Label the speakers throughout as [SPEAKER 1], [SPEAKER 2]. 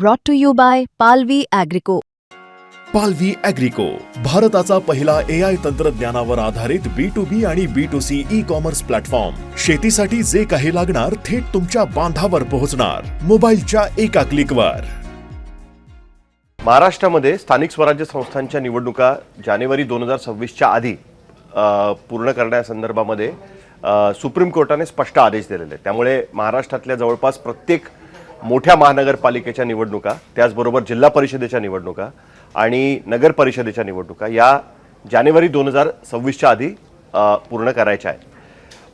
[SPEAKER 1] brought to you by Palvi Agrico.
[SPEAKER 2] पालवी अॅग्रिको भारताचा पहिला ए आय तंत्रज्ञानावर आधारित बी टू बी आणि B to C e commerce platform शेतीसाठी जे काही लागणार थेट तुमच्या बांधावर पोहोचणार. मोबाईलच्या एका क्लिकवर
[SPEAKER 3] महाराष्ट्रामध्ये स्थानिक स्वराज्य संस्थांच्या निवडणुका जानेवारी दोन हजार सव्वीसच्या आधी पूर्ण करण्यासंदर्भामध्ये सुप्रीम कोर्टाने स्पष्ट आदेश दिलेले आहेत. त्यामुळे महाराष्ट्रातल्या जवळपास प्रत्येक मोठ्या महानगरपालिकेच्या निवडणुका त्याचबरोबर जिल्हा परिषदेच्या निवडणुका आणि नगर परिषदेच्या निवडणुका या जानेवारी दोन हजार सव्वीसच्या आधी पूर्ण करायच्या आहेत.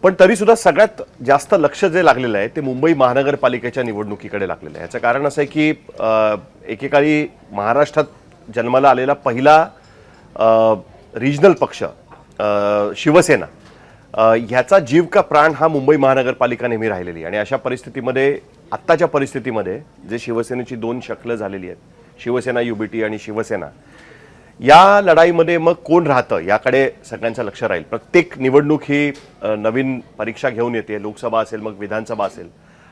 [SPEAKER 3] पण तरीसुद्धा सगळ्यात जास्त लक्ष जे लागलेलं आहे ते मुंबई महानगरपालिकेच्या निवडणुकीकडे लागलेलं आहे. याचं कारण असं आहे की एकेकाळी महाराष्ट्रात जन्माला आलेला पहिला रिजनल पक्ष शिवसेना ह्याचा जीव का प्राण हा मुंबई महानगरपालिका नेहमी राहिलेली आणि अशा परिस्थितीमध्ये आत्ताच्या परिस्थितीमध्ये जे शिवसेनेची दोन शक्ल झालेली आहेत शिवसेना युबीटी आणि शिवसेना या लढाईमध्ये मग कोण राहतं याकडे सगळ्यांचं लक्ष राहील. प्रत्येक निवडणूक ही नवीन परीक्षा घेऊन येते लोकसभा असेल मग विधानसभा असेल.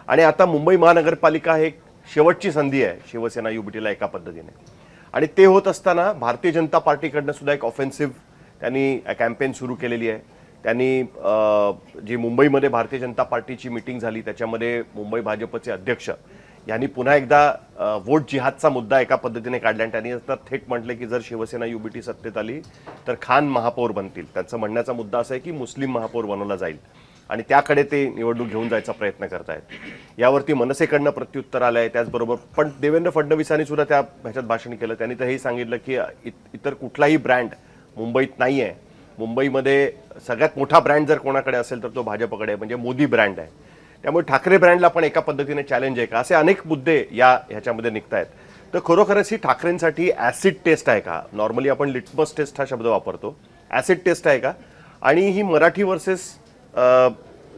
[SPEAKER 3] आणि आता मुंबई महानगरपालिका हे एक शेवटची संधी आहे शिवसेना युबीटीला एका पद्धतीने. आणि ते होत असताना भारतीय जनता पार्टीकडनं सुद्धा एक ऑफेन्सिव्ह त्यांनी कॅम्पेन सुरू केलेली आहे. त्यांनी जी मुंबईमध्ये भारतीय जनता पार्टीची मिटिंग झाली त्याच्यामध्ये मुंबई भाजपचे अध्यक्ष यांनी पुन्हा एकदा वोट जिहादचा मुद्दा एका पद्धतीने काढला आणि त्यांनी आता थेट म्हटले की जर शिवसेना युबीटी सत्तेत आली तर खान महापौर बनतील. त्यांचं म्हणण्याचा मुद्दा असा आहे की मुस्लिम महापौर बनवला जाईल. आणि त्याकडे ते निवडणूक घेऊन जायचा प्रयत्न करतायत. यावरती मनसेकडनं प्रत्युत्तर आलं आहे त्याचबरोबर पण देवेंद्र फडणवीसांनी सुद्धा त्या ह्याच्यात भाषण केलं. त्यांनी तर हे सांगितलं की इत- इतर कुठलाही ब्रँड मुंबईत नाही आहे मुंबईमध्ये सगळ्यात मोठा ब्रँड जर कोणाकडे असेल तर तो भाजपकडे आहे म्हणजे मोदी ब्रँड आहे. त्यामुळे ठाकरे ब्रँडला पण एका पद्धतीने चॅलेंज आहे का? असे अनेक मुद्दे या ह्याच्यामध्ये निघत आहेत तर खरोखरच ही ठाकरेंसाठी ॲसिड टेस्ट आहे का? नॉर्मली आपण लिटमस टेस्ट हा शब्द वापरतो. ॲसिड टेस्ट आहे का? आणि ही मराठी वर्सेस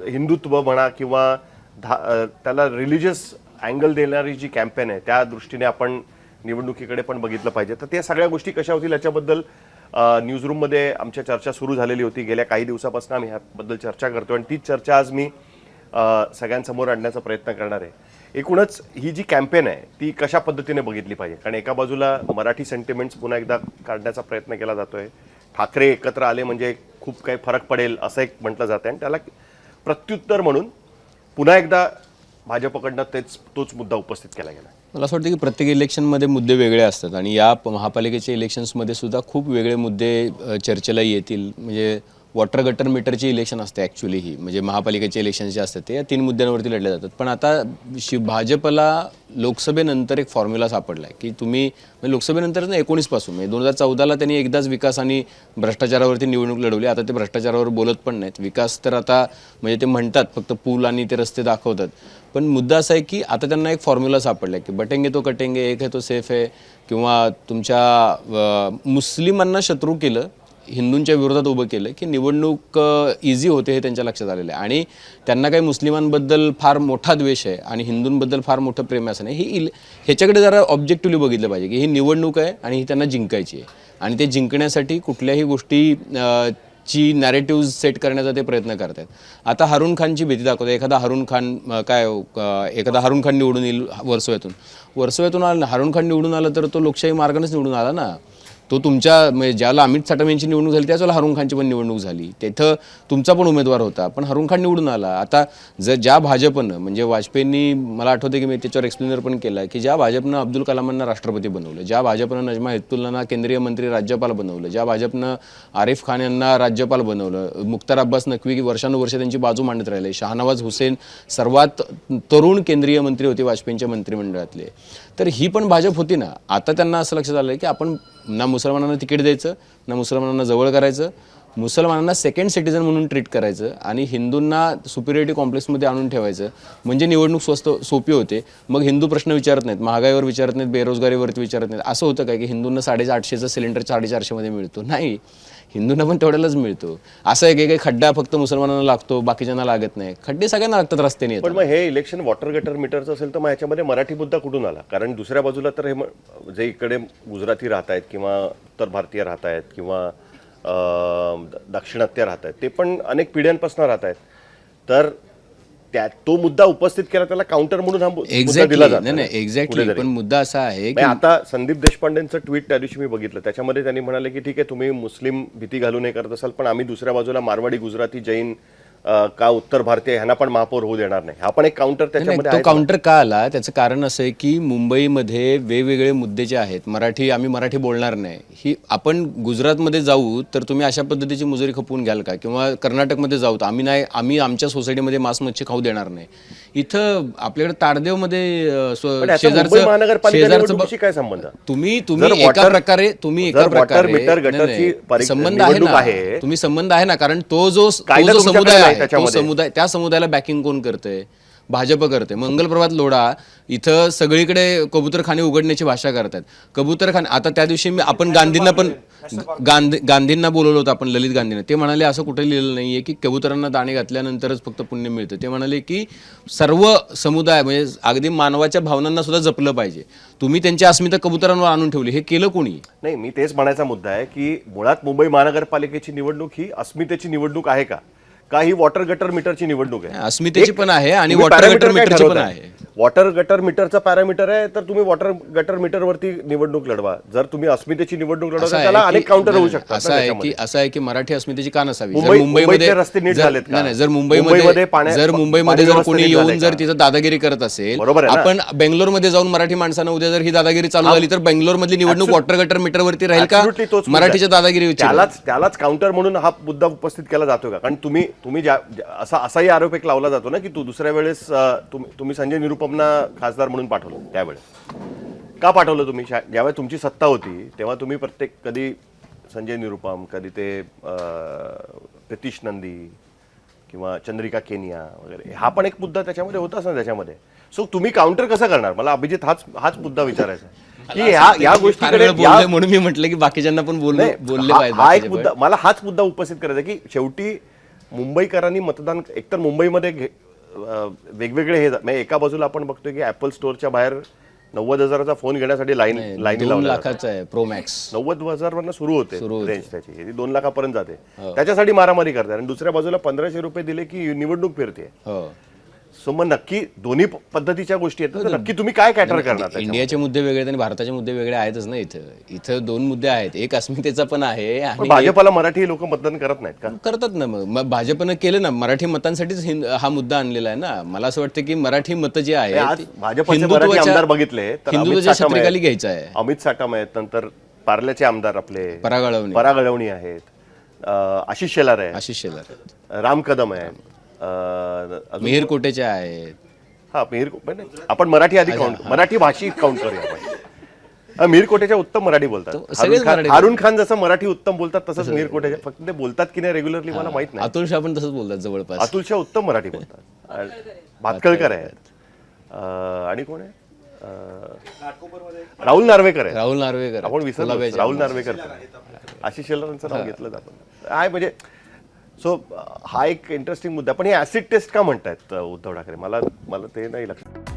[SPEAKER 3] हिंदुत्व म्हणा किंवा धा त्याला रिलिजियस अँगल देणारी जी कॅम्पेन आहे त्या दृष्टीने आपण निवडणुकीकडे पण बघितलं पाहिजे. तर त्या सगळ्या गोष्टी कशा होतील याच्याबद्दल न्यूजरूममध्ये आमच्या चर्चा सुरू झालेली होती. गेल्या काही दिवसापासून आम्ही ह्याबद्दल चर्चा करतो आणि तीच चर्चा आज मी सगळ्यांसमोर आणण्याचा प्रयत्न करणार आहे. एकूणच ही जी कॅम्पेन आहे ती कशा पद्धतीने बघितली पाहिजे? कारण एका बाजूला मराठी सेंटिमेंट्स पुन्हा एकदा काढण्याचा प्रयत्न केला जातोय. ठाकरे एकत्र आले म्हणजे खूप काही फरक पडेल असं एक म्हटलं जातं आणि त्याला प्रत्युत्तर म्हणून पुन्हा एकदा भाजपकडनं तेच तोच मुद्दा उपस्थित केला गेला
[SPEAKER 4] मला असं वाटतं की प्रत्येक इलेक्शनमध्ये मुद्दे वेगळे असतात आणि या महापालिकेच्या इलेक्शन्समध्ये सुद्धा खूप वेगळे मुद्दे चर्चेला येतील. म्हणजे वॉटर गटर मीटरची इलेक्शन असते ॲक्च्युली ही. म्हणजे महापालिकेचे इलेक्शन जे असतात ते या तीन मुद्द्यांवरती लढले जातात. पण आता शि भाजपला लोकसभेनंतर एक फॉर्म्युला सापडला आहे की तुम्ही म्हणजे लोकसभेनंतर ना एकोणीसपासून म्हणजे दोन हजार चौदाला त्यांनी एकदाच विकास आणि भ्रष्टाचारावरती निवडणूक लढवली. आता ते भ्रष्टाचारावर बोलत पण नाहीत. विकास तर आता म्हणजे ते म्हणतात फक्त पूल आणि ते रस्ते दाखवतात. पण मुद्दा असा आहे की आता त्यांना एक फॉर्म्युला सापडला की बटेंगे तो कटेंगे एक है तो सेफ आहे किंवा तुमच्या मुस्लिमांना शत्रू केलं हिंदूंच्या विरोधात उभं केलं की निवडणूक इझी होते हे त्यांच्या लक्षात आलेलं आहे. आणि त्यांना काही मुस्लिमांबद्दल फार मोठा द्वेष आहे आणि हिंदूंबद्दल फार मोठं प्रेम आहे असं नाही. ही इल ह्याच्याकडे जरा ऑब्जेक्टिव्हली बघितलं पाहिजे की ही निवडणूक आहे आणि ही त्यांना जिंकायची आहे. आणि ते जिंकण्यासाठी कुठल्याही गोष्टी ची नॅरेटिव्ह सेट करण्याचा ते प्रयत्न करत आहेत आता हारून खानची भीती दाखवते एखादा हरुण खान काय एखादा हारून खान निवडून येईल वर्सोव्यातून. वर्सोव्यातून आला हारून खान निवडून आलं तर तो लोकशाही मार्गानेच निवडून आला ना. तो तुमच्या म्हणजे ज्याला अमित साटम यांची निवडणूक झाली त्याच वेळेला खानची पण निवडणूक झाली. तिथं तुमचा पण उमेदवार होता पण हरुण खान निवडून आला. आता जर ज्या भाजपनं म्हणजे वाजपेयींनी मला आठवते की मी त्याच्यावर एक्सप्लेनर पण केला की ज्या भाजपनं अब्दुल कलामांना राष्ट्रपती बनवलं ज्या भाजपनं नजमा हेपतुल्लांना केंद्रीय मंत्री राज्यपाल बनवलं ज्या भाजपनं आरिफ खान यांना राज्यपाल बनवलं मुख्तार अब्बास नक्वी वर्षानुवर्ष त्यांची बाजू मांडत राहिले शाहनवाज हुसेन सर्वात तरुण केंद्रीय मंत्री होते वाजपेयींच्या मंत्रिमंडळातले. तर ही पण भाजप होती ना. आता त्यांना असं लक्षात आलं की आपण ना मुसलमानांना तिकीट द्यायचं ना मुसलमानांना जवळ करायचं मुसलमानांना सेकंड सिटीजन म्हणून ट्रीट करायचं आणि हिंदूंना सुपिरियरिटी कॉम्प्लेक्समध्ये आणून ठेवायचं. म्हणजे निवडणूक स्वस्त सोपी होते. मग हिंदू प्रश्न विचारत नाहीत महागाईवर विचारत नाहीत बेरोजगारीवरती विचारत नाहीत. असं होतं काय की हिंदूंना साडेआठशेचा सिलेंडर साडेचारशेमध्ये मिळतो? नाही. हिंदूंना पण तेवढ्यालाच मिळतो. असं एक काही खड्डा फक्त मुसलमानांना लागतो बाकीच्यांना लागत नाही. खड्डे सगळ्यांना लागतात रस्त्याने
[SPEAKER 3] पण मग हे इलेक्शन वॉटर गटर मीटरचं असेल तर मग ह्याच्यामध्ये मराठी मुद्दा कुठून आला? कारण दुसऱ्या बाजूला तर हे जे इकडे गुजराती राहत आहेत किंवा उत्तर भारतीय राहत आहेत किंवा द- दाक्षिणात्य राहत आहेत ते पण अनेक पिढ्यांपासून राहत आहेत तर त्या तो मुद्दा उपस्थित केला त्याला काउंटर म्हणून हा मुद्दा दिला जातो
[SPEAKER 4] नाही नाही एक्झॅक्टली. पण मुद्दा असा आहे की
[SPEAKER 3] नाही, आता संदीप देशपांडेंचं ट्विट त्या दिवशी मी बघितलं. त्याच्यामध्ये त्यांनी म्हणाले की ठीक आहे तुम्ही मुस्लिम भीती घालू नये करत असाल पण आम्ही दुसऱ्या बाजूला मारवाडी गुजराती जैन का उत्तर भारतीय ह्यांना पण महापौर होऊ देणार नाही. हा पण एक काउंटर त्याच्यामध्ये
[SPEAKER 4] तो
[SPEAKER 3] आहे.
[SPEAKER 4] काउंटर का आला? त्याचं कारण असं आहे की मुंबईमध्ये वेगवेगळे मुद्दे जे आहेत मराठी आम्ही मराठी बोलणार नाही. ही आपण गुजरातमध्ये जाऊ तर तुम्ही अशा पद्धतीची मुजरी खपवून घ्याल का? किंवा कर्नाटकमध्ये जाऊ तर आम्ही नाही आम्ही आमच्या सोसायटीमध्ये मांस मच्छी खाऊ देणार नाही. इथं आपल्याकडे ताडदेवमध्ये अं, स्व-
[SPEAKER 3] पण याचा मुंबई
[SPEAKER 4] शेजारचं
[SPEAKER 3] महानगरपालिका
[SPEAKER 4] शेजारचं
[SPEAKER 3] निवडणुकीशी काय संबंध?
[SPEAKER 4] तुम्ही
[SPEAKER 3] जर
[SPEAKER 4] तुम्ही एका
[SPEAKER 3] water-
[SPEAKER 4] प्रकारे तुम्ही एका
[SPEAKER 3] जर water
[SPEAKER 4] प्रकारे
[SPEAKER 3] meter
[SPEAKER 4] नाही,
[SPEAKER 3] गटारची
[SPEAKER 4] नाही.
[SPEAKER 3] परीक्षा-
[SPEAKER 4] संबंध आहे
[SPEAKER 3] निवडणूक
[SPEAKER 4] ना.
[SPEAKER 3] आहे.
[SPEAKER 4] तुम्ही संबंध आहे ना कारण तो जो तो
[SPEAKER 3] कायदा
[SPEAKER 4] जो
[SPEAKER 3] तुमच्याकडे
[SPEAKER 4] समुदाय
[SPEAKER 3] नाही.
[SPEAKER 4] आहे
[SPEAKER 3] त्याच्यामध्ये.
[SPEAKER 4] समुदाय त्या समुदायाला बॅकिंग कोण करतंय? भाजप करते मंगल प्रभात लोढा इथं सगळीकडे कबूतरखाने उघडण्याची भाषा करतात कबूतरखाने आता त्या दिवशी मी आपण गांधींना पण गांधी गांधींना बोलवलं होतं आपण ललित गांधींना. ते म्हणाले असं कुठे लिहिलं नाहीये की कबुतरांना दाणे घातल्यानंतरच फक्त पुण्य मिळतं. ते म्हणाले की सर्व समुदाय म्हणजे अगदी मानवाच्या भावनांना सुद्धा जपलं पाहिजे. तुम्ही त्यांची अस्मिता कबुतरांवर आणून ठेवली. हे केलं कोणी?
[SPEAKER 3] नाही मी तेच म्हणायचा मुद्दा आहे की मुळात मुंबई महानगरपालिकेची निवडणूक ही अस्मितेची निवडणूक आहे का? का ही वॉटर गटर मीटरची निवडणूक आहे
[SPEAKER 4] अस्मितेची पण आहे आणि
[SPEAKER 3] तुम्ही
[SPEAKER 4] वॉटर गटर
[SPEAKER 3] काय
[SPEAKER 4] मीटरची पण
[SPEAKER 3] ठरवताय?
[SPEAKER 4] आहे
[SPEAKER 3] वॉटर गटर मीटरचा पॅरामीटर आहे तर तुम्ही वॉटर गटर मीटरवरती निवडणूक लढवा जर तुम्ही अस्मितेची निवडणूक
[SPEAKER 4] आहे
[SPEAKER 3] त्याला
[SPEAKER 4] की-
[SPEAKER 3] अनेक काउंटर होऊ शकतात
[SPEAKER 4] असं आहे की. असं आहे की मराठी अस्मितेची का नसावी जर
[SPEAKER 3] मुंबई-
[SPEAKER 4] मुंबईमध्ये
[SPEAKER 3] मुंबईचे रस्ते नीट
[SPEAKER 4] जर-
[SPEAKER 3] झालेत का?
[SPEAKER 4] नाही नाही, जर
[SPEAKER 3] मुंबईमध्ये
[SPEAKER 4] मुंबईमध्ये
[SPEAKER 3] पाण्या-
[SPEAKER 4] जर मुंबईमध्ये
[SPEAKER 3] पाणी
[SPEAKER 4] जर
[SPEAKER 3] व्यवस्था
[SPEAKER 4] कोणी
[SPEAKER 3] नीट
[SPEAKER 4] येऊन
[SPEAKER 3] झालंय
[SPEAKER 4] जर
[SPEAKER 3] का?
[SPEAKER 4] तिथं दादागिरी करत असेल
[SPEAKER 3] बरोबर आहे ना?
[SPEAKER 4] आपण बेंगलोरमध्ये जाऊन मराठी माणसांना उद्या जर ही दादागिरी चालू झाली तर बेंगलोर मधली निवडणूक वॉटर गटर मीटरवरती राहील का
[SPEAKER 3] Absolutely तोच मुद्दा
[SPEAKER 4] मराठीच्या
[SPEAKER 3] त्यालाच त्यालाच काउंटर म्हणून हा मुद्दा उपस्थित केला जातो का कारण तुम्ही तुम्ही ज्या असा असाही आरोप एक लावला जातो ना की तू दुसऱ्या वेळेस तुम्ही संजय निरुपमना खासदार म्हणून पाठवलं त्यावेळेस का पाठवलं तुम्ही ज्यावेळेस तुमची सत्ता होती तेव्हा तुम्ही प्रत्येक कधी संजय निरुपम कधी ते प्रितीश नंदी किंवा चंद्रिका केनिया वगैरे हा पण एक मुद्दा त्याच्यामध्ये होताच ना त्याच्यामध्ये सो तुम्ही काउंटर कसं करणार मला अभिजित हाच हाच मुद्दा विचारायचा. की ह्या या गोष्टीकडे
[SPEAKER 4] म्हणून मी म्हटलं की बाकीच्यांना पण बोललो बोलले
[SPEAKER 3] हा-
[SPEAKER 4] पाहिजे
[SPEAKER 3] हा एक मुद्दा. मला हाच मुद्दा उपस्थित करायचा की शेवटी मुंबईकरांनी मतदान एकतर मुंबईमध्ये घे- वेगवेगळे हे म्हणजे एका बाजूला आपण बघतोय की ऍपल स्टोअरच्या बाहेर नव्वद हजाराचा फोन घेण्यासाठी लाईन लाईनी.
[SPEAKER 4] लाखाचा आहे प्रो मॅक्स
[SPEAKER 3] नव्वद हजारवरनं सुरू होते
[SPEAKER 4] सुरू होते. हो.
[SPEAKER 3] रेंज त्याची दोन लाखापर्यंत जाते त्याच्यासाठी मारामारी करतात आणि दुसऱ्या बाजूला पंधराशे रुपये दिले की निवडणूक फिरते
[SPEAKER 4] हो
[SPEAKER 3] सो मग नक्की दोन्ही पद्धतीच्या गोष्टी आहेत तर नक्की तुम्ही काय कॅटर करणार त्याच्यामध्ये?
[SPEAKER 4] इंडियाचे मुद्दे वेगळे आणि भारताचे मुद्दे वेगळे आहेतच ना इथं. इथं दोन मुद्दे आहेत. एक अस्मितेचा पण आहे आणि
[SPEAKER 3] भाजपाला मराठी लोक मतदान करत नाहीत का?
[SPEAKER 4] करतात ना मग. भाजपनं केलं ना मराठी मतांसाठीच हा मुद्दा आणलेला आहे ना. मला असं वाटतं की मराठी मतं जी
[SPEAKER 3] भाजपचे
[SPEAKER 4] हिंदुत्वाच्या-
[SPEAKER 3] आमदार बघितले
[SPEAKER 4] हिंदुत्वाच्या घ्यायचं आहे.
[SPEAKER 3] अमित साठम आहेत नंतर पार्ल्याचे आमदार आपले
[SPEAKER 4] परागळवणी.
[SPEAKER 3] परागळवणी आहेत आशिष शेलार आहे
[SPEAKER 4] आशिष शेलार
[SPEAKER 3] राम कदम आहे अजून-
[SPEAKER 4] मिहीर कोटेचे आहेत?
[SPEAKER 3] हा मिहीर पण नाही, आपण मराठी आधी काउंट मराठी भाषिक काउंट करूया आपण. हा, मिहीर कोटेच्या उत्तम मराठी बोलतात.
[SPEAKER 4] सगळेच
[SPEAKER 3] हारून खान-
[SPEAKER 4] मराठी
[SPEAKER 3] हारून खान जसं मराठी उत्तम बोलतात तसंच मिहीर कोटेच्या फक्त ते बोलतात की नाही रेग्युलरली मला माहीत नाही.
[SPEAKER 4] अतुल शाह पण तसंच बोलतात जवळपास.
[SPEAKER 3] अतुल शाह उत्तम मराठी बोलतात. आणि भातकळकर आहेत. अं, आणि कोण आहे? अं, राहुल नार्वेकर आहे
[SPEAKER 4] राहुल नार्वेकर
[SPEAKER 3] आपण विसरलो राहुल नार्वेकर आशिष शेलारांचं नाव घेतलं आपण. आहे म्हणजे सो हा एक इंटरेस्टिंग मुद्दा. पण हे ऍसिड टेस्ट का म्हणतायत उद्धव ठाकरे? मला मला ते नाही लक्षात.